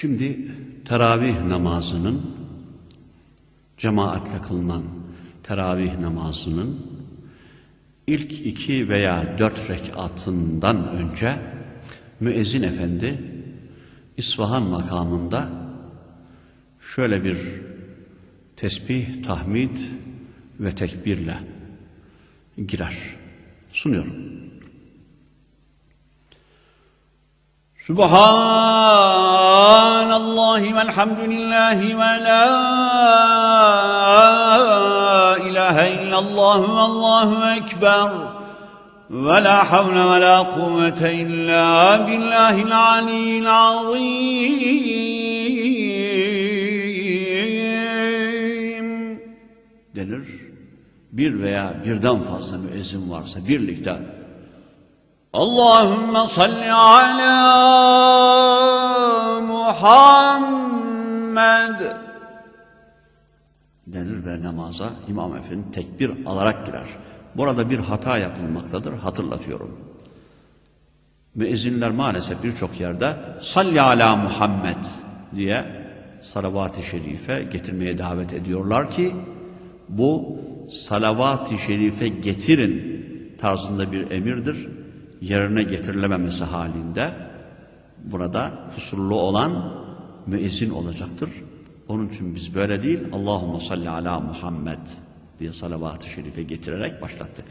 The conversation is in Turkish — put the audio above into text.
Şimdi teravih namazının cemaatle kılınan teravih namazının ilk iki veya dört rekatından önce müezzin efendi İsfahan makamında şöyle bir tesbih, tahmid ve tekbirle girer. Sunuyorum. Subhanallahi ve la ilahe illallah ve allahu ekber ve la havle ve la kuvvete illa billahil aliyyil azim denir. Bir veya birden fazla müezzin varsa birlikte Allahümme salli ala Muhammed denir ve namaza İmam Efendi tekbir alarak girer. Burada bir hata yapılmaktadır hatırlatıyorum. Müezzinler maalesef birçok yerde salli ala Muhammed diye salavat-ı şerife getirmeye davet ediyorlar ki bu salavat-ı şerife getirin tarzında bir emirdir. Yerine getirilememesi halinde burada kusurlu olan müezzin olacaktır. Onun için biz böyle değil Allahümme salli ala Muhammed diye salavat-ı şerife getirerek başlattık.